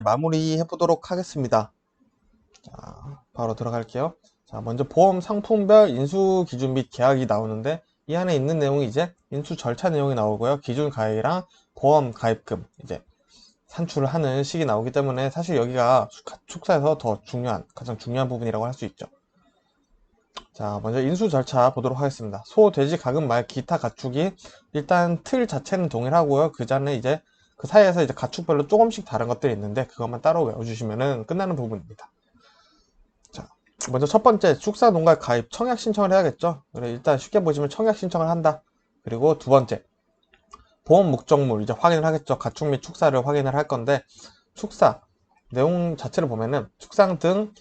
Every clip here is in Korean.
마무리해 보도록 하겠습니다. 자, 바로 들어갈게요. 자, 먼저 보험 상품별 인수 기준 및 계약이 나오는데 이 안에 있는 내용이 이제 인수 절차 내용이 나오고요. 기준 가액이랑 보험 가입금 이제 산출을 하는 식이 나오기 때문에 사실 여기가 축사에서 더 중요한 가장 중요한 부분이라고 할 수 있죠. 자, 먼저 인수 절차 보도록 하겠습니다. 소, 돼지, 가금, 말, 기타 가축이 일단 틀 자체는 동일하고요. 그 전에 이제 그 사이에서 이제 가축별로 조금씩 다른 것들이 있는데 그것만 따로 외워주시면 끝나는 부분입니다. 자, 먼저 첫 번째 축사 농가 가입 청약 신청을 해야겠죠. 일단 쉽게 보시면 청약 신청을 한다. 그리고 두 번째 보험 목적물 이제 확인을 하겠죠. 가축 및 축사를 확인을 할 건데 축사 내용 자체를 보면은 축상 등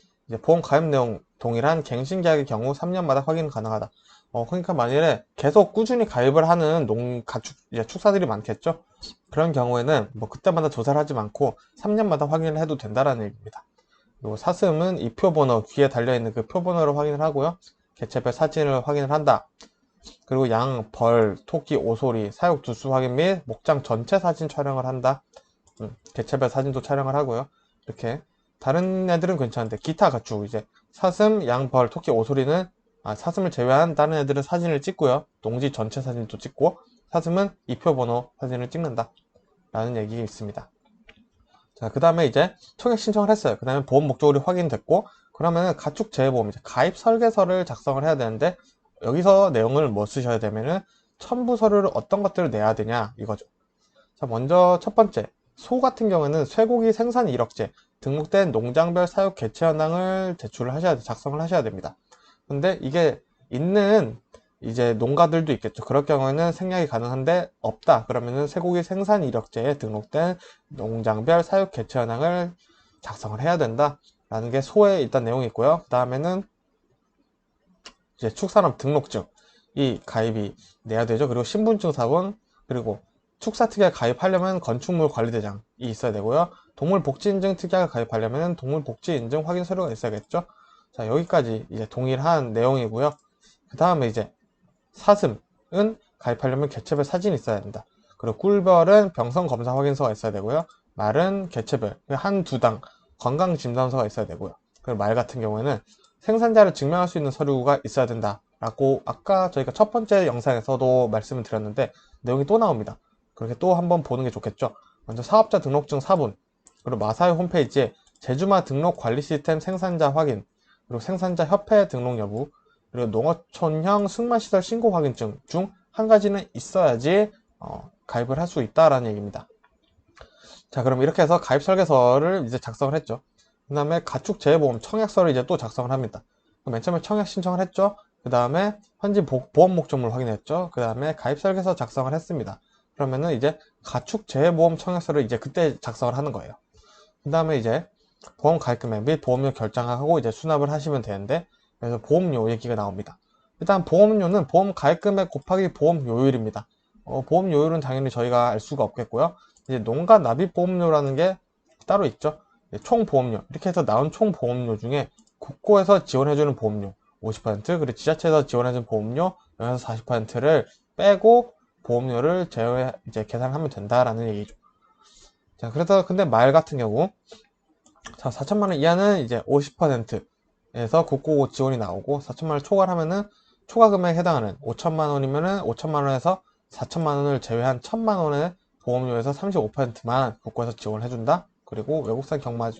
보험 가입 내용 동일한 갱신 계약의 경우 3년마다 확인 가능하다. 어, 그러니까 만일에 계속 꾸준히 가입을 하는 농 가축 이제 축사들이 많겠죠. 그런 경우에는 뭐 그때마다 조사를 하지 않고 3년마다 확인을 해도 된다라는 얘기입니다. 그리고 사슴은 이 표번호 귀에 달려있는 그 표번호를 확인을 하고요. 개체별 사진을 확인을 한다. 그리고 양, 벌, 토끼, 오소리, 사육 두수 확인 및 목장 전체 사진 촬영을 한다. 음, 개체별 사진도 촬영을 하고요. 이렇게 다른 애들은 괜찮은데 기타 가축 이제 사슴, 양, 벌, 토끼, 오소리는 아, 사슴을 제외한 다른 애들은 사진을 찍고요. 농지 전체 사진도 찍고 사슴은 이표 번호 사진을 찍는다. 라는 얘기 있습니다. 자, 그 다음에 이제 청약 신청을 했어요. 그 다음에 보험 목적으로 확인됐고, 그러면은 가축 재보험, 이제 가입 설계서를 작성을 해야 되는데, 여기서 내용을 뭐 쓰셔야 되면은, 첨부 서류를 어떤 것들을 내야 되냐, 이거죠. 자, 먼저 첫 번째, 소 같은 경우에는 쇠고기 생산 이력제, 등록된 농장별 사육 개체 현황을 제출을 하셔야 돼, 작성을 하셔야 됩니다. 근데 이게 있는 이제 농가들도 있겠죠. 그럴 경우에는 생략이 가능한데 없다. 그러면은 쇠고기 생산 이력제에 등록된 농장별 사육 개체 현황을 작성을 해야 된다. 라는 게 소의 일단 내용이 있고요. 그 다음에는 이제 축산업 등록증 이 가입이 내야 되죠. 그리고 신분증 사본 그리고 축사 특약 가입하려면 건축물 관리대장이 있어야 되고요. 동물복지인증 특약 가입하려면 동물복지인증 확인 서류가 있어야겠죠. 자 여기까지 이제 동일한 내용이고요. 그 다음에 이제 사슴은 가입하려면 개체별 사진이 있어야 된다. 그리고 꿀벌은 병성 검사 확인서가 있어야 되고요. 말은 개체별 한 두 당 건강 진단서가 있어야 되고요. 그리고 말 같은 경우에는 생산자를 증명할 수 있는 서류가 있어야 된다라고 아까 저희가 첫 번째 영상에서도 말씀을 드렸는데 내용이 또 나옵니다. 그렇게 또 한번 보는 게 좋겠죠. 먼저 사업자 등록증 사본 그리고 마사회 홈페이지에 제주마 등록 관리 시스템 생산자 확인 그리고 생산자 협회 등록 여부 그리고 농어촌형 승마시설 신고 확인증 중 한 가지는 있어야지 어, 가입을 할 수 있다라는 얘기입니다. 자, 그럼 이렇게 해서 가입 설계서를 이제 작성을 했죠. 그 다음에 가축 재보험 청약서를 이제 또 작성을 합니다. 맨 처음에 청약 신청을 했죠. 그 다음에 현지 보험 목적물 확인했죠. 그 다음에 가입 설계서 작성을 했습니다. 그러면은 이제 가축 재보험 청약서를 이제 그때 작성을 하는 거예요. 그 다음에 이제 보험 가입금액 및 보험료 결정하고 이제 수납을 하시면 되는데 그래서 보험료 얘기가 나옵니다. 일단 보험료는 보험 가입금액 곱하기 보험료율입니다. 어, 보험료율은 당연히 저희가 알 수가 없겠고요. 이제 농가 납입 보험료라는 게 따로 있죠. 총 보험료 이렇게 해서 나온 총 보험료 중에 국고에서 지원해주는 보험료 50% 그리고 지자체에서 지원해주는 보험료 여기서 40%를 빼고 보험료를 제외 이제 계산하면 된다라는 얘기죠. 자 그래서 근데 말 같은 경우 자 4천만 원 이하는 이제 50%에서 국고 지원이 나오고 4천만 원 초과하면은 초과 금액에 해당하는 5천만 원이면은 5천만 원에서 4천만 원을 제외한 1천만 원의 보험료에서 35%만 국고에서 지원을 해준다. 그리고 외국산 경마,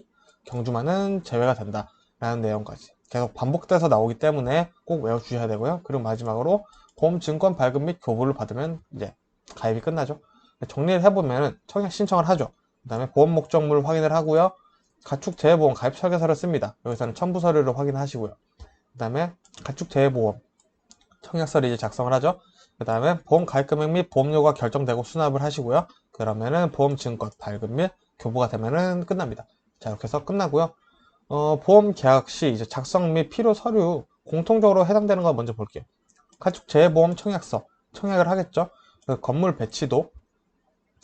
경주만은 제외가 된다. 라는 내용까지 계속 반복돼서 나오기 때문에 꼭 외워주셔야 되고요. 그리고 마지막으로 보험증권 발급 및 교부를 받으면 이제 가입이 끝나죠. 정리를 해보면 청약 신청을 하죠. 그 다음에 보험 목적물 확인을 하고요. 가축 재해보험 가입 설계서를 씁니다. 여기서는 첨부 서류를 확인하시고요. 그 다음에 가축 재해보험 청약서를 이제 작성을 하죠. 그 다음에 보험 가입 금액 및 보험료가 결정되고 수납을 하시고요. 그러면은 보험 증권 발급 및 교부가 되면은 끝납니다. 자 이렇게 해서 끝나고요. 어, 보험 계약 시 이제 작성 및 필요 서류 공통적으로 해당되는 거 먼저 볼게요. 가축 재보험 청약서 청약을 하겠죠. 그 건물 배치도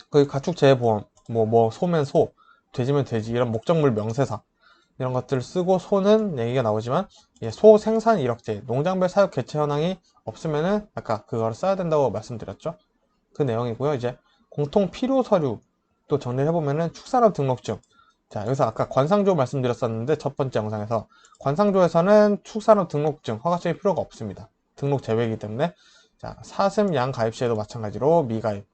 그 가축 재보험 뭐뭐 소면 소 돼지면 돼지 이런 목적물 명세서 이런 것들을 쓰고 소는 얘기가 나오지만 예, 소 생산 이력제 농장별 사육 개체 현황이 없으면은 아까 그걸 써야 된다고 말씀드렸죠. 그 내용이고요. 이제 공통 필요 서류 또 정리를 해보면은 축산업 등록증 자, 여기서 아까 관상조 말씀드렸었는데 첫 번째 영상에서 관상조에서는 축산업 등록증, 허가증이 필요가 없습니다. 등록 제외이기 때문에 자, 사슴 양 가입 시에도 마찬가지로 미가입,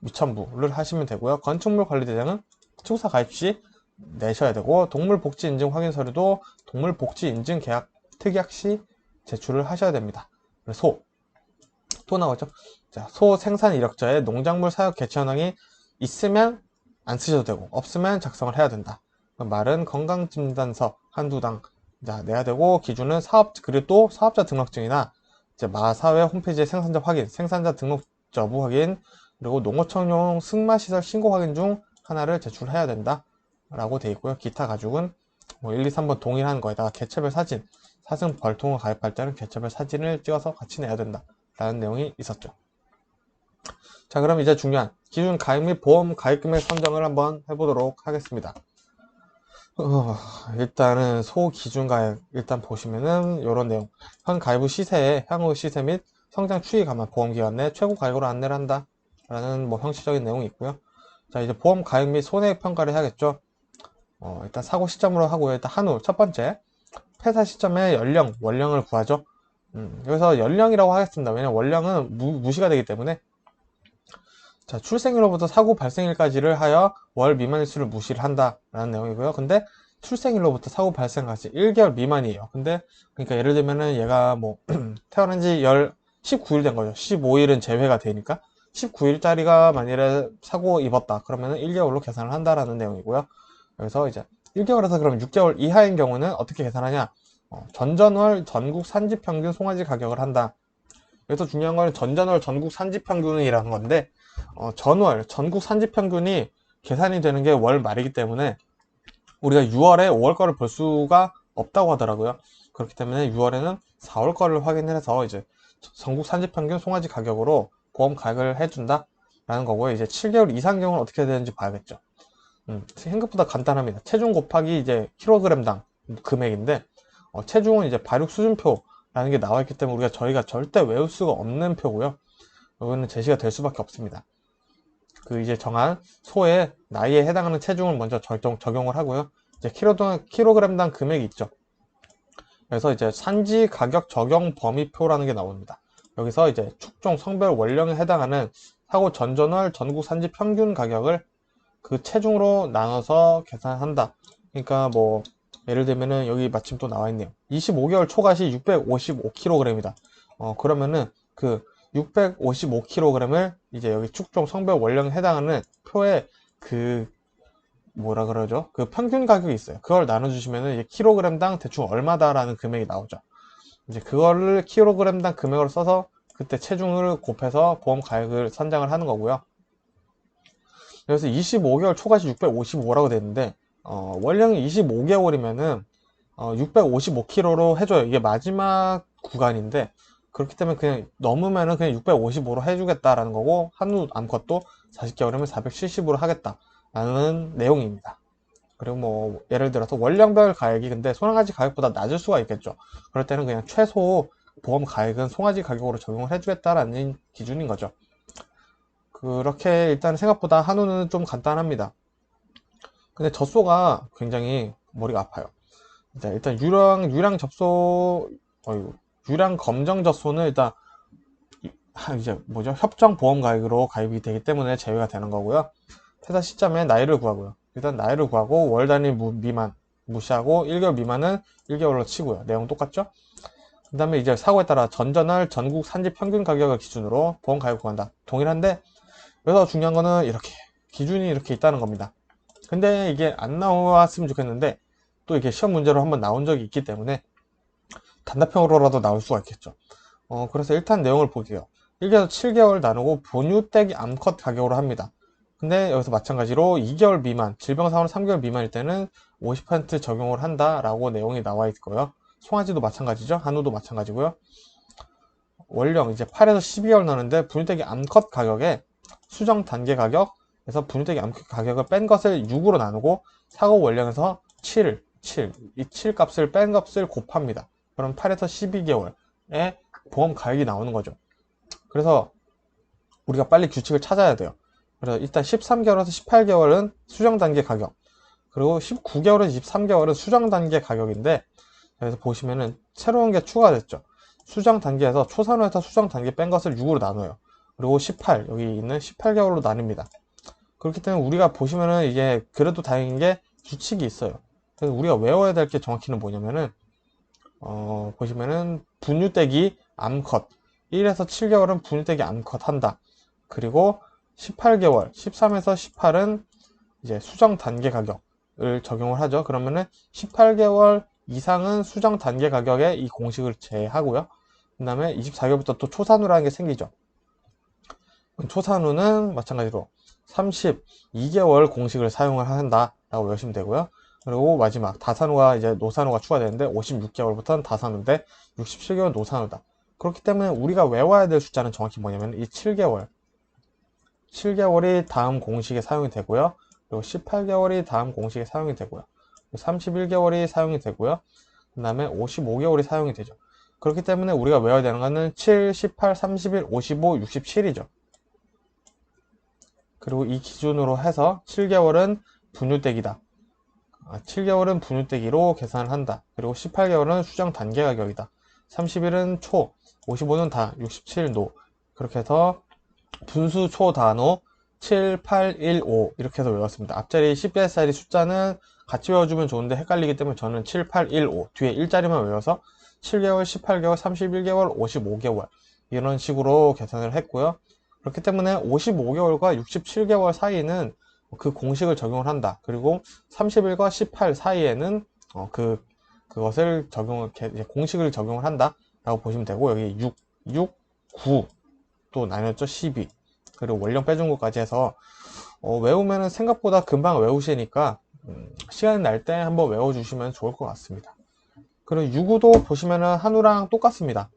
미천부를 하시면 되고요. 건축물 관리대장은 축사 가입 시 내셔야 되고 동물 복지 인증 확인 서류도 동물 복지 인증 계약 특약 시 제출을 하셔야 됩니다. 소, 또 나오죠. 자, 소 생산 이력서에 농작물 사육 개체 현황이 있으면 안 쓰셔도 되고 없으면 작성을 해야 된다. 말은 건강진단서 한두 당 자, 내야 되고 기준은 사업 그리고 또 사업자 등록증이나 이제 마사회 홈페이지의 생산자 확인, 생산자 등록 여부 확인, 그리고 농어청용 승마시설 신고 확인 중 하나를 제출해야 된다. 라고 돼 있고요. 기타 가죽은 뭐 1, 2, 3번 동일한 거에다가 개체별 사진, 사슴 벌통을 가입할 때는 개체별 사진을 찍어서 같이 내야 된다. 라는 내용이 있었죠. 자, 그럼 이제 중요한 기준 가입 및 보험 가입 금액 선정을 한번 해보도록 하겠습니다. 어, 일단은 소 기준 가액 일단 보시면은 이런 내용 현 가입 후 시세에 향후 시세 및 성장 추이 감안 보험 기간 내 최고 가액으로 안내를 한다 라는 뭐 형식적인 내용이 있고요 자 이제 보험 가입 및 손해액 평가를 해야겠죠 어, 일단 사고 시점으로 하고요 일단 한우 첫 번째 폐사 시점에 연령 원령을 구하죠 음, 여기서 연령이라고 하겠습니다 왜냐면 원령은 무, 무시가 되기 때문에 자, 출생일로부터 사고 발생일까지를 하여 월 미만일수를 무시를 한다라는 내용이고요. 근데 출생일로부터 사고 발생까지 1개월 미만이에요. 근데 그러니까 예를 들면은 얘가 뭐 태어난 지 19일 된 거죠. 15일은 제외가 되니까 19일짜리가 만일에 사고 입었다. 그러면은 1개월로 계산을 한다라는 내용이고요. 그래서 이제 1개월에서 그럼 6개월 이하인 경우는 어떻게 계산하냐? 어, 전전월 전국 산지 평균 송아지 가격을 한다. 그래서 중요한 거는 전전월 전국 산지 평균이라는 건데 어, 전월, 전국 산지 평균이 계산이 되는 게 월 말이기 때문에 우리가 6월에 5월 거를 볼 수가 없다고 하더라고요. 그렇기 때문에 6월에는 4월 거를 확인을 해서 이제 전국 산지 평균 송아지 가격으로 보험 가액을 해준다 라는 거고요. 이제 7개월 이상 경우는 어떻게 되는지 봐야겠죠. 음, 생각보다 간단합니다. 체중 곱하기 이제 킬로그램당 금액인데 어, 체중은 이제 발육 수준표라는 게 나와 있기 때문에 우리가 저희가 절대 외울 수가 없는 표고요. 이거는 제시가 될 수밖에 없습니다. 그 이제 정한 소의 나이에 해당하는 체중을 먼저 적용, 적용을 하고요. 이제 킬로당, 킬로그램당 금액이 있죠. 그래서 이제 산지 가격 적용 범위표라는 게 나옵니다. 여기서 이제 축종 성별 원령에 해당하는 사고 전전월 전국 산지 평균 가격을 그 체중으로 나눠서 계산한다. 그러니까 뭐 예를 들면은 여기 마침 또 나와 있네요. 25개월 초과시 655kg이다. 어 그러면은 그 655kg을 이제 여기 축종 성별 원령에 해당하는 표에 그 뭐라 그러죠? 그 평균 가격이 있어요. 그걸 나눠주시면은 킬로그램당 대충 얼마다라는 금액이 나오죠. 이제 그거를 킬로그램당 금액으로 써서 그때 체중을 곱해서 보험 가액을 선장을 하는 거고요. 그래서 25개월 초과시 655라고 되는데 어, 원령이 25개월이면은 어, 655kg로 해줘요. 이게 마지막 구간인데 그렇기 때문에 그냥 넘으면은 그냥 655로 해주겠다라는 거고 한우 암컷도 40개월이면 470으로 하겠다라는 내용입니다. 그리고 뭐 예를 들어서 원령별 가액이 근데 소나가지 가격보다 낮을 수가 있겠죠. 그럴 때는 그냥 최소 보험 가액은 송아지 가격으로 적용을 해주겠다라는 기준인 거죠. 그렇게 일단 생각보다 한우는 좀 간단합니다. 근데 젖소가 굉장히 머리가 아파요. 일단 유랑 유랑 접소 어이구 유량 검정 젖소는 일단 이제 뭐죠 협정 보험 가입으로 가입이 되기 때문에 제외가 되는 거고요. 퇴사 시점에 나이를 구하고요. 일단 나이를 구하고 월 단위 미만 무시하고 1개월 미만은 1개월로 치고요. 내용 똑같죠? 그 다음에 이제 사고에 따라 전전월 전국 산지 평균 가격을 기준으로 보험 가입 구한다. 동일한데 여기서 중요한 거는 이렇게 기준이 이렇게 있다는 겁니다. 근데 이게 안 나왔으면 좋겠는데 또 이렇게 시험 문제로 한번 나온 적이 있기 때문에 단답형으로라도 나올 수가 있겠죠. 어, 그래서 일단 내용을 볼게요. 1개월 7개월 나누고 본유 떼기 암컷 가격으로 합니다. 근데 여기서 마찬가지로 2개월 미만, 질병사고는 3개월 미만일 때는 50% 적용을 한다라고 내용이 나와 있고요. 송아지도 마찬가지죠. 한우도 마찬가지고요. 원령 이제 8에서 12개월 나는데 분유떼기 암컷 가격에 수정 단계 가격에서 분유떼기 암컷 가격을 뺀 것을 6으로 나누고 사고 원령에서 7, 7, 이 7 값을 뺀 값을 곱합니다. 그럼 8에서 12개월의 보험 가액이 나오는 거죠. 그래서 우리가 빨리 규칙을 찾아야 돼요. 그래서 일단 13개월에서 18개월은 수정 단계 가격. 그리고 19개월에서 23개월은 수정 단계 가격인데 그래서 보시면은 새로운 게 추가됐죠. 수정 단계에서 초산후에서 수정 단계 뺀 것을 6으로 나눠요. 그리고 18 여기 있는 18개월로 나뉩니다. 그렇기 때문에 우리가 보시면은 이게 그래도 다행인 게 규칙이 있어요. 그래서 우리가 외워야 될 게 정확히는 뭐냐면은 어, 보시면은 분유대기 암컷 1에서 7개월은 분유대기 암컷 한다. 그리고 18개월 13에서 18은 이제 수정 단계 가격을 적용을 하죠. 그러면은 18개월 이상은 수정 단계 가격에 이 공식을 제하고요. 그 다음에 24개월부터 또 초산후라는 게 생기죠. 초산후는 마찬가지로 32개월 공식을 사용을 한다라고 외우시면 되고요. 그리고 마지막 다산후가 이제 노산후가 추가되는데 56개월부터는 다산후인데 67개월 노산후다. 그렇기 때문에 우리가 외워야 될 숫자는 정확히 뭐냐면 이 7개월 7개월이 다음 공식에 사용이 되고요. 그리고 18개월이 다음 공식에 사용이 되고요. 31개월이 사용이 되고요. 그 다음에 55개월이 사용이 되죠. 그렇기 때문에 우리가 외워야 되는 거는 7, 18, 31, 55, 67이죠. 그리고 이 기준으로 해서 7개월은 분유대기다. 7개월은 분유대기로 계산을 한다. 그리고 18개월은 수정 단계 가격이다. 30일은 초, 55는 다, 67 노. 그렇게 해서 분수 초 단호 7, 8, 1, 5 이렇게 해서 외웠습니다. 앞자리 10개짜리 숫자는 같이 외워주면 좋은데 헷갈리기 때문에 저는 7, 8, 1, 5 뒤에 1자리만 외워서 7개월, 18개월, 31개월, 55개월 이런 식으로 계산을 했고요. 그렇기 때문에 55개월과 67개월 사이는 그 공식을 적용을 한다. 그리고 30일과 18 사이에는 어, 그 그것을 적용을 공식을 적용을 한다 라고 보시면 되고 여기 6, 6, 9 또 나눴죠 12 그리고 원령 빼준 것까지 해서 어, 외우면은 생각보다 금방 외우시니까 음, 시간 날 때 한번 외워주시면 좋을 것 같습니다. 그리고 유구도 보시면은 한우랑 똑같습니다.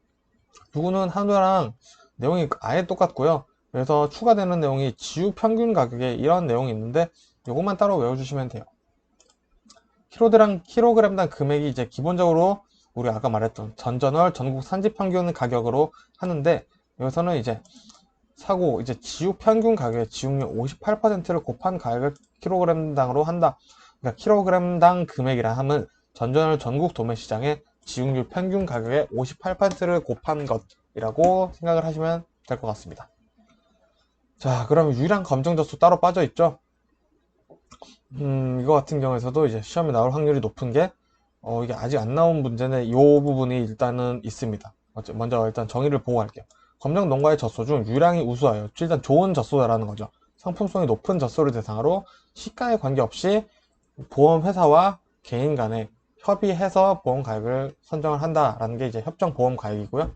유구는 한우랑 내용이 아예 똑같고요. 그래서 추가되는 내용이 지우 평균 가격에 이런 내용이 있는데 이것만 따로 외워주시면 돼요. 킬로그램, 킬로그램당 금액이 이제 기본적으로 우리 아까 말했던 전전월 전국 산지 평균 가격으로 하는데 여기서는 이제 사고 이제 지우 평균 가격의 지용률 58%를 곱한 가격 킬로그램당으로 한다. 그러니까 킬로그램당 금액이라 하면 전전월 전국 도매 시장의 지용률 평균 가격의 58%를 곱한 것이라고 생각을 하시면 될 것 같습니다. 자, 그럼 유량 검정 젖소 따로 빠져 있죠? 음, 이거 같은 경우에서도 이제 시험에 나올 확률이 높은 게, 어, 이게 아직 안 나온 문제는 이 부분이 일단은 있습니다. 먼저 일단 정의를 보고 갈게요. 검정 농가의 젖소 중 유량이 우수하여 일단 좋은 젖소다라는 거죠. 상품성이 높은 젖소를 대상으로 시가에 관계없이 보험회사와 개인 간에 협의해서 보험가액을 선정을 한다라는 게 이제 협정 보험가액이고요.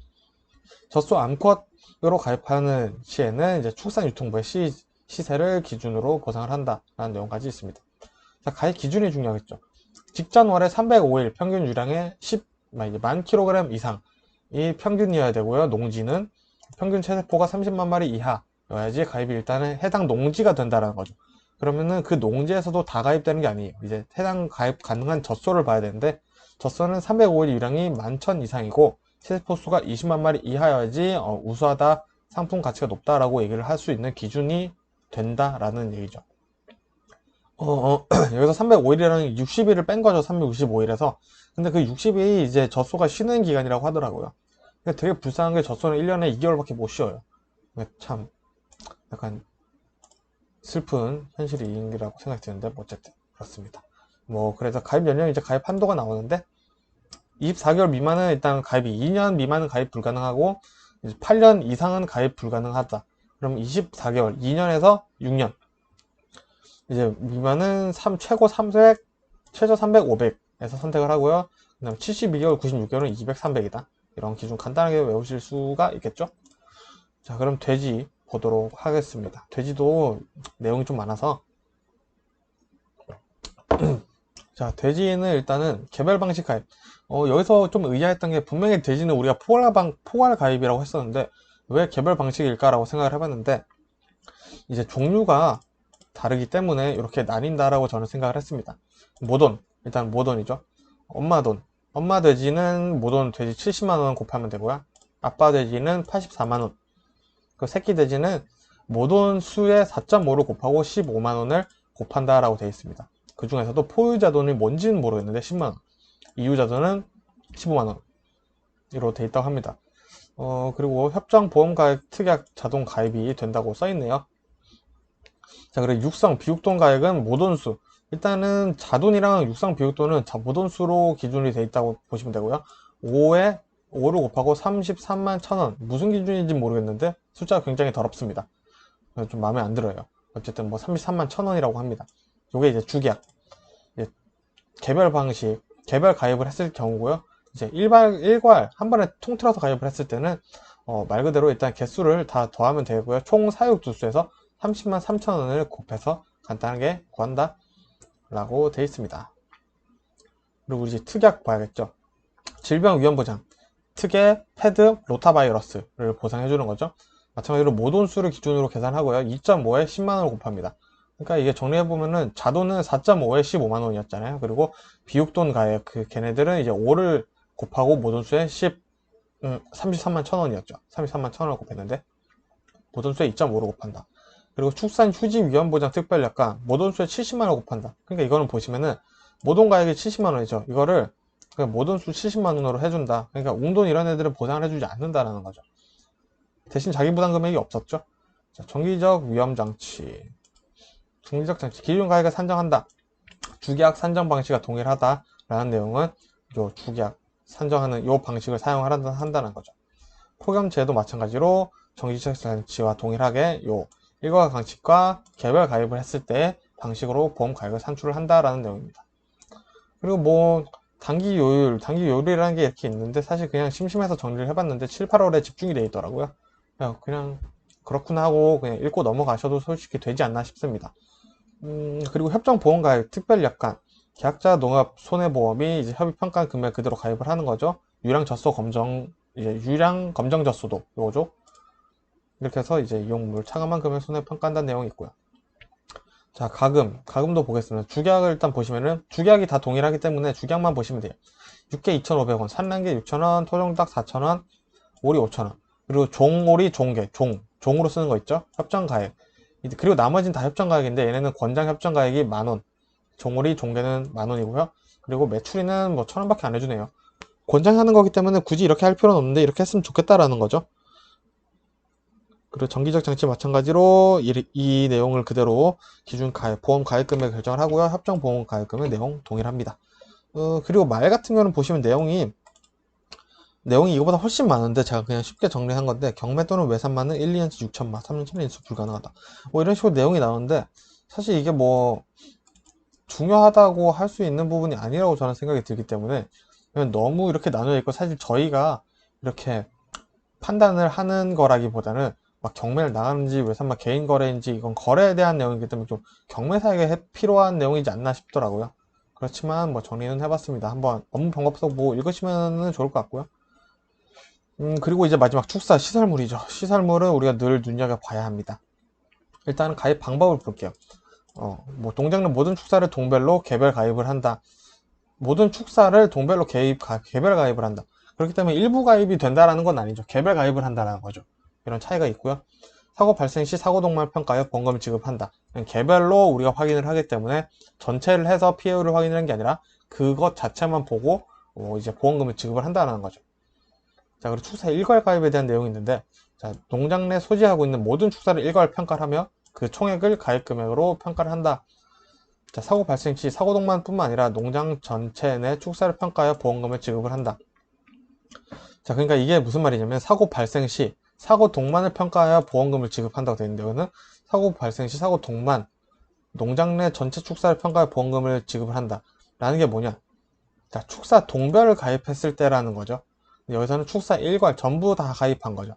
젖소 암컷으로 가입하는 시에는 이제 축산유통부의 시, 시세를 기준으로 보상을 한다라는 내용까지 있습니다. 자, 가입 기준이 중요하겠죠. 직전 월에 305일 평균 유량의 10, 만 킬로그램 이상이 평균이어야 되고요. 농지는 평균 체세포가 30만 마리 이하여야지 가입이 일단은 해당 농지가 된다는 거죠. 그러면은 그 농지에서도 다 가입되는 게 아니에요. 이제 해당 가입 가능한 젖소를 봐야 되는데 젖소는 305일 유량이 11,000 이상이고 체세포 수가 20만 마리 이하여야지 어, 우수하다, 상품 가치가 높다라고 얘기를 할 수 있는 기준이 된다라는 얘기죠. 어, 어, 여기서 305일이라는 60일을 뺀 거죠. 365일에서. 근데 그 60일이 이제 젖소가 쉬는 기간이라고 하더라고요. 되게 불쌍한 게 젖소는 1년에 2개월밖에 못 쉬어요. 참 약간 슬픈 현실이라고 생각이 드는데 뭐 어쨌든 그렇습니다. 뭐 그래서 가입 연령 이제 가입 한도가 나오는데 24개월 미만은 일단 가입이 2년 미만은 가입 불가능하고 8년 이상은 가입 불가능하다. 그럼 24개월 2년에서 6년 이제 미만은 3, 최고 300 최저 300, 500에서 선택을 하고요. 그 다음 72개월, 96개월은 200, 300이다. 이런 기준 간단하게 외우실 수가 있겠죠? 자, 그럼 돼지 보도록 하겠습니다. 돼지도 내용이 좀 많아서 자, 돼지는 일단은 개별 방식 가입. 어, 여기서 좀 의아했던 게 분명히 돼지는 우리가 포괄 방 포괄 가입이라고 했었는데 왜 개별 방식일까 라고 생각을 해봤는데 이제 종류가 다르기 때문에 이렇게 나뉜다라고 저는 생각을 했습니다. 모돈 일단 모돈이죠. 엄마 돈 엄마 돼지는 모돈 돼지 70만원 곱하면 되고요. 아빠 돼지는 84만원. 그 새끼 돼지는 모돈 수의 4.5를 곱하고 15만원을 곱한다 라고 되어 있습니다. 그 중에서도 포유자 돈이 뭔지는 모르겠는데 10만원 이유자 돈은 15만원 으로 돼 있다고 합니다 어 그리고 협정 보험 가액 특약 자동 가입이 된다고 써 있네요 자 그리고 육성 비육돈 가액은 모돈수 일단은 자돈이랑 육성 비육돈은 자 모돈수로 기준이 돼 있다고 보시면 되고요. 5에 5를 곱하고 33만 1000원. 무슨 기준인지 모르겠는데 숫자가 굉장히 더럽습니다. 좀 마음에 안 들어요. 어쨌든 뭐 33만 1000원이라고 합니다. 요게 이제 주계약 개별 방식 개별 가입을 했을 경우고요. 이제 일괄 일괄 한 번에 통틀어서 가입을 했을 때는 어, 말 그대로 일단 개수를 다 더하면 되고요. 총 사육 두수에서 30만 3천원을 곱해서 간단하게 구한다 라고 되어 있습니다. 그리고 이제 특약 봐야겠죠? 질병위험보장 특의 패드 로타바이러스를 보상해 주는 거죠. 마찬가지로 모돈 수를 기준으로 계산하고요. 2.5에 10만원을 곱합니다. 그러니까 이게 정리해보면은 자돈은 4.5에 15만원이었잖아요. 그리고 비육돈 가액 그 걔네들은 이제 5를 곱하고 모돈수에 10 음, 33만 1000원이었죠. 33만 1000원을 곱했는데 모돈수에 2.5로 곱한다 그리고 축산 휴지 위험 보장 특별 약관 모돈수에 70만 원 곱한다. 그러니까 이거는 보시면은 모돈 가액이 70만 원이죠. 이거를 그냥 모돈수 70만 원으로 해준다. 그러니까 웅돈 이런 애들은 보상을 해주지 않는다라는 거죠. 대신 자기 부담 금액이 없었죠. 자, 정기적 위험 장치. 정기적 장치. 기준 가액을 산정한다. 주계약 산정 방식과 동일하다 라는 내용은 요 주계약 산정하는 요 방식을 사용하란다 한다는 거죠. 폭염제도 마찬가지로 정기적 장치와 동일하게 요 일괄 강칙과 개별 가입을 했을 때 방식으로 보험 가입을 산출을 한다라는 내용입니다. 그리고 뭐 단기 요율, 단기 요율이라는 게 이렇게 있는데 사실 그냥 심심해서 정리를 해봤는데 7, 8월에 집중이 되어 있더라고요. 그냥 그렇구나 하고 그냥 읽고 넘어가셔도 솔직히 되지 않나 싶습니다. 음, 그리고 협정 보험 가입 특별 약관 계약자 농업 손해보험이 이제 협의 평가 금액 그대로 가입을 하는 거죠. 유량 젖소 검정 이제 유량 검정 젖소도 요거죠. 이렇게 해서 이제 이용물 차감한 금액 손해평가한다는 내용이 있고요. 자, 가금. 가금도 보겠습니다. 주계약을 일단 보시면은 주계약이 다 동일하기 때문에 주계약만 보시면 돼요. 6개 2,500원, 산란계 6,000원, 토종닭 4,000원, 오리 5,000원. 그리고 종오리, 종계, 종. 종으로 쓰는 거 있죠? 협정가액. 그리고 나머지는 다 협정가액인데 얘네는 권장 협정가액이 만원. 종오리, 종계는 만원이고요. 그리고 매출이는 뭐 천원밖에 안 해주네요. 권장하는 거기 때문에 굳이 이렇게 할 필요는 없는데 이렇게 했으면 좋겠다라는 거죠. 그리고 정기적 장치 마찬가지로 이, 이 내용을 그대로 기준 가입, 보험 가입금액 결정을 하고요. 협정 보험 가입금액 내용 동일합니다. 어, 그리고 말 같은 경우는 보시면 내용이 내용이 이거보다 훨씬 많은데 제가 그냥 쉽게 정리한 건데 경매 또는 외산만은 1, 2년치 6천만, 3년치는 인수 불가능하다. 뭐 이런 식으로 내용이 나오는데 사실 이게 뭐 중요하다고 할 수 있는 부분이 아니라고 저는 생각이 들기 때문에 너무 이렇게 나눠져 있고 사실 저희가 이렇게 판단을 하는 거라기보다는 막 경매를 나가는지 외산마 개인 거래인지 이건 거래에 대한 내용이기 때문에 좀 경매사에게 필요한 내용이지 않나 싶더라고요. 그렇지만 뭐 정리는 해봤습니다. 한번 업무 방법서 뭐 읽으시면 좋을 것 같고요. 음 그리고 이제 마지막 축사 시설물이죠. 시설물은 우리가 늘 눈여겨봐야 합니다. 일단은 가입 방법을 볼게요. 어, 뭐 동작내 모든 축사를 동별로 개별 가입을 한다. 모든 축사를 동별로 개입, 가, 개별 가입을 한다. 그렇기 때문에 일부 가입이 된다라는 건 아니죠. 개별 가입을 한다는 거죠. 이런 차이가 있고요. 사고 발생 시 사고 동말 평가에 보험금을 지급한다. 개별로 우리가 확인을 하기 때문에 전체를 해서 피해율을 확인하는 게 아니라 그것 자체만 보고 어 이제 보험금을 지급을 한다는 거죠. 자, 그리고 축사 일괄 가입에 대한 내용이 있는데 자, 농장 내 소지하고 있는 모든 축사를 일괄 평가를 하며 그 총액을 가입 금액으로 평가를 한다. 자, 사고 발생 시 사고 동만뿐만 아니라 농장 전체 내 축사를 평가하여 보험금을 지급을 한다. 자, 그러니까 이게 무슨 말이냐면 사고 발생 시 사고 동만을 평가하여 보험금을 지급한다고 되어 있는데 이거는 사고 발생 시 사고 동만 농장 내 전체 축사를 평가하여 보험금을 지급을 한다 라는 게 뭐냐? 자 축사 동별을 가입했을 때라는 거죠. 여기서는 축사 일괄 전부 다 가입한 거죠.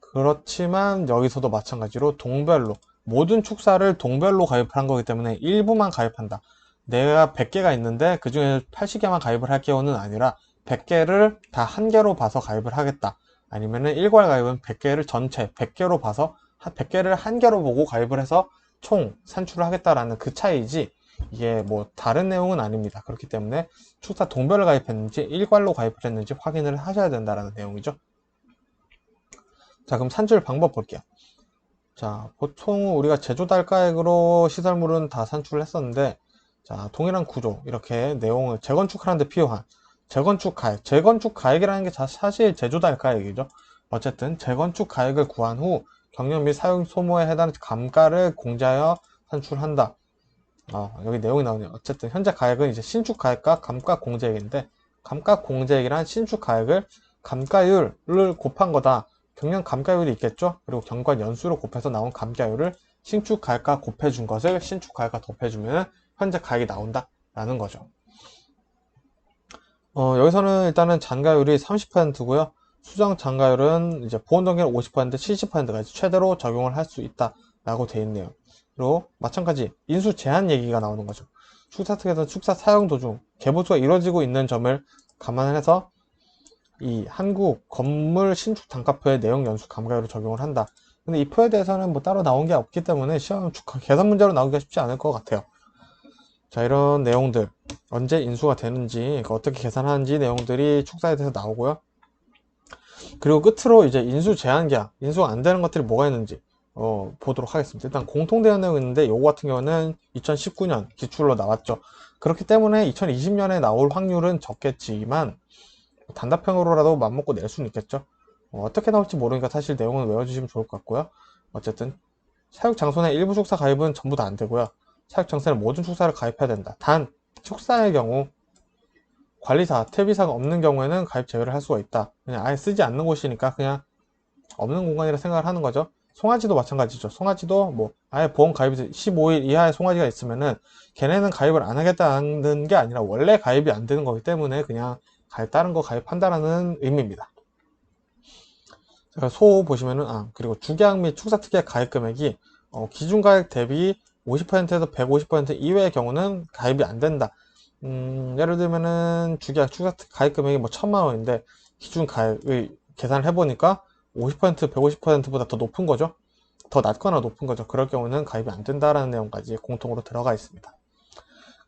그렇지만 여기서도 마찬가지로 동별로 모든 축사를 동별로 가입한 거기 때문에 일부만 가입한다. 내가 100개가 있는데 그 중에 80개만 가입을 할 경우는 아니라 100개를 다 한 개로 봐서 가입을 하겠다 아니면은 일괄 가입은 100개를 전체 100개로 봐서 100개를 한 개로 보고 가입을 해서 총 산출을 하겠다라는 그 차이지 이게 뭐 다른 내용은 아닙니다. 그렇기 때문에 축사 동별을 가입했는지 일괄로 가입을 했는지 확인을 하셔야 된다라는 내용이죠. 자 그럼 산출 방법 볼게요. 자 보통 우리가 제조 달가액으로 시설물은 다 산출을 했었는데 자, 동일한 구조, 이렇게 내용을 재건축하는데 필요한 재건축 가액, 재건축 가액이라는 게 자- 사실 제조달 가액이죠. 어쨌든 재건축 가액을 구한 후 경영 및 사용 소모에 해당하는 감가를 공제하여 산출한다. 어, 여기 내용이 나오네요. 어쨌든 현재 가액은 이제 신축 가액과 감가 공제액인데 감가 공제액이란 신축 가액을 감가율을 곱한 거다. 경영 감가율이 있겠죠? 그리고 경관 연수로 곱해서 나온 감가율을 신축 가액과 곱해준 것을 신축 가액과 곱해주면 현재 가액이 나온다. 라는 거죠. 어, 여기서는 일단은 잔가율이 30%고요. 수정 잔가율은 이제 보험 동기는 50%, 70%까지 최대로 적용을 할 수 있다. 라고 되어 있네요. 그리고 마찬가지 인수 제한 얘기가 나오는 거죠. 축사 특에서 축사 사용 도중 개보수가 이루어지고 있는 점을 감안해서 이 한국 건물 신축 단가표의 내용 연수 감가율을 적용을 한다. 근데 이 표에 대해서는 뭐 따로 나온 게 없기 때문에 시험 축- 계산 문제로 나오기가 쉽지 않을 것 같아요. 자, 이런 내용들 언제 인수가 되는지 그 어떻게 계산하는지 내용들이 축사에 대해서 나오고요. 그리고 끝으로 이제 인수 제한 계약, 인수가 안 되는 것들이 뭐가 있는지 어, 보도록 하겠습니다. 일단 공통되어 내용이 있는데 요거 같은 경우는 2019년 기출로 나왔죠. 그렇기 때문에 2020년에 나올 확률은 적겠지만 단답형으로라도 맘먹고 낼 수는 있겠죠. 어, 떻게 나올지 모르니까 사실 내용은 외워주시면 좋을 것 같고요. 어쨌든 사육 장소내 일부 축사 가입은 전부 다 안 되고요. 사육 장소내 모든 축사를 가입해야 된다. 단 축사의 경우 관리사, 퇴비사가 없는 경우에는 가입 제외를 할 수가 있다. 그냥 아예 쓰지 않는 곳이니까 그냥 없는 공간이라 생각을 하는 거죠. 송아지도 마찬가지죠. 송아지도 뭐 아예 보험 가입이 15일 이하의 송아지가 있으면은 걔네는 가입을 안 하겠다는 게 아니라 원래 가입이 안 되는 거기 때문에 그냥 가입 다른 거 가입한다라는 의미입니다. 자, 소 보시면은 아 그리고 주계약 및 축사 특약 가입 금액이 어, 기준 가액 대비 50%에서 150% 이외의 경우는 가입이 안 된다. 음, 예를 들면은 주계약 특 가입 금액이 뭐 천만 원인데 기준 가액의 계산을 해보니까 50% 150%보다 더 높은 거죠. 더 낮거나 높은 거죠. 그럴 경우는 가입이 안 된다라는 내용까지 공통으로 들어가 있습니다.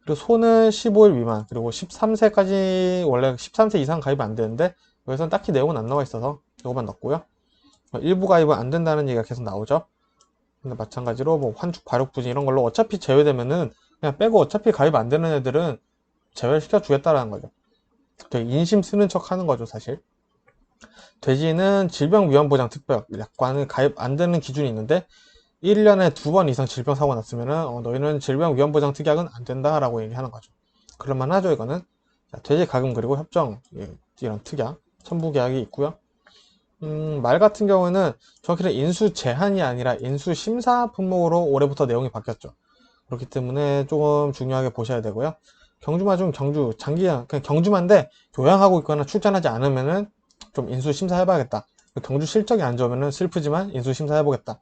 그리고 소는 15일 미만, 그리고 13세까지 원래 13세 이상 가입이 안 되는데 여기서는 딱히 내용은 안 나와 있어서 이거만 넣고요. 일부 가입은 안 된다는 얘기가 계속 나오죠. 근데 마찬가지로 뭐 환축, 발육, 부진 이런 걸로 어차피 제외되면은 그냥 빼고 어차피 가입 안 되는 애들은 제외시켜 주겠다라는 거죠. 되게 인심 쓰는 척 하는 거죠, 사실. 돼지는 질병위험보장 특별 약관을 가입 안 되는 기준이 있는데 1년에 두 번 이상 질병 사고 났으면은 어, 너희는 질병위험보장 특약은 안 된다라고 얘기하는 거죠. 그럴만 하죠 이거는. 자, 돼지 가금 그리고 협정 예, 이런 특약 첨부 계약이 있고요. 음, 말 같은 경우에는 정확히는 인수 제한이 아니라 인수 심사 품목으로 올해부터 내용이 바뀌었죠. 그렇기 때문에 조금 중요하게 보셔야 되고요. 경주마 중 경주 장기간 그냥 경주마인데 교양하고 있거나 출전하지 않으면은 좀 인수 심사해봐야겠다. 경주 실적이 안 좋으면 슬프지만 인수 심사해보겠다.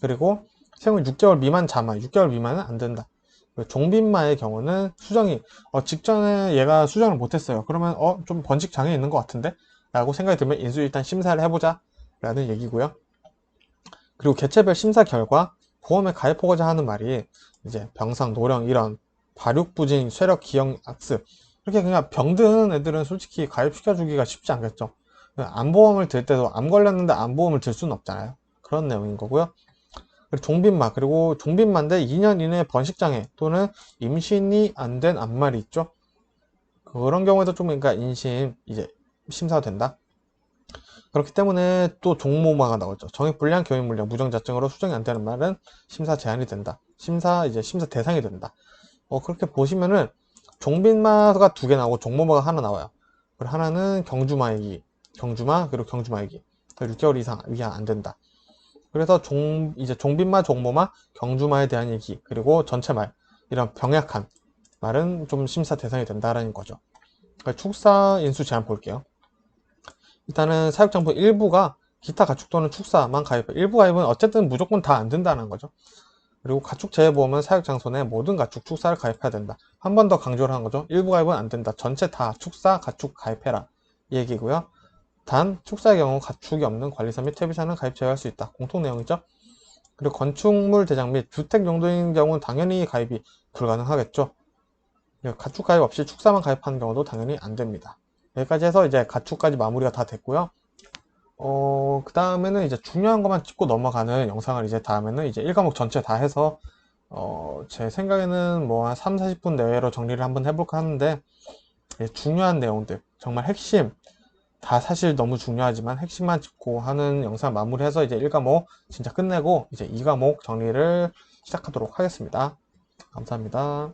그리고 생후 6개월 미만 자마, 6개월 미만은 안 된다. 그리고 종빈마의 경우는 수정이 어, 직전에 얘가 수정을 못했어요. 그러면 어 좀 번식 장애 있는 것 같은데? 라고 생각이 들면 인수 일단 심사를 해보자 라는 얘기고요. 그리고 개체별 심사 결과 보험에 가입하고자 하는 말이 이제 병상, 노령 이런 발육부진, 쇠력, 기형, 악습 이렇게 그냥 병든 애들은 솔직히 가입시켜주기가 쉽지 않겠죠. 암보험을 들 때도 암 걸렸는데 암보험을 들 수는 없잖아요. 그런 내용인 거고요. 그리고 종빈마 그리고 종빈마인데 2년 이내 번식장애 또는 임신이 안 된 암말이 있죠. 그런 경우에도 좀 그러니까 인신 이제 심사가 된다. 그렇기 때문에 또 종모마가 나오죠. 정액 불량, 교육물량, 무정자증으로 수정이 안 되는 말은 심사 제한이 된다. 심사 이제 심사 대상이 된다. 어 그렇게 보시면은 종빈마가 두 개 나오고 종모마가 하나 나와요. 그리고 하나는 경주마이기, 경주마 그리고 경주마이기. 6개월 이상 이하 안 된다. 그래서 종 이제 종빈마, 종모마, 경주마에 대한 얘기 그리고 전체 말 이런 병약한 말은 좀 심사 대상이 된다라는 거죠. 그러니까 축사 인수 제한 볼게요. 일단은 사육장부 일부가 기타 가축 또는 축사만 가입, 일부 가입은 어쨌든 무조건 다 안 된다는 거죠. 그리고 가축 재해보험은 사육장소 내 모든 가축 축사를 가입해야 된다. 한 번 더 강조를 한 거죠. 일부 가입은 안 된다. 전체 다 축사, 가축 가입해라. 이 얘기고요. 단 축사의 경우 가축이 없는 관리사 및 퇴비사는 가입 제외할 수 있다. 공통 내용이죠. 그리고 건축물 대장 및 주택 용도인 경우는 당연히 가입이 불가능하겠죠. 가축 가입 없이 축사만 가입하는 경우도 당연히 안 됩니다. 여기까지 해서 이제 가축까지 마무리가 다 됐고요. 어, 그 다음에는 이제 중요한 것만 짚고 넘어가는 영상을 이제 다음에는 이제 1과목 전체 다 해서 어, 제 생각에는 뭐 한 3, 40분 내외로 정리를 한번 해볼까 하는데, 예, 중요한 내용들, 정말 핵심, 다 사실 너무 중요하지만 핵심만 짚고 하는 영상 마무리해서 이제 1과목 진짜 끝내고 이제 2과목 정리를 시작하도록 하겠습니다. 감사합니다.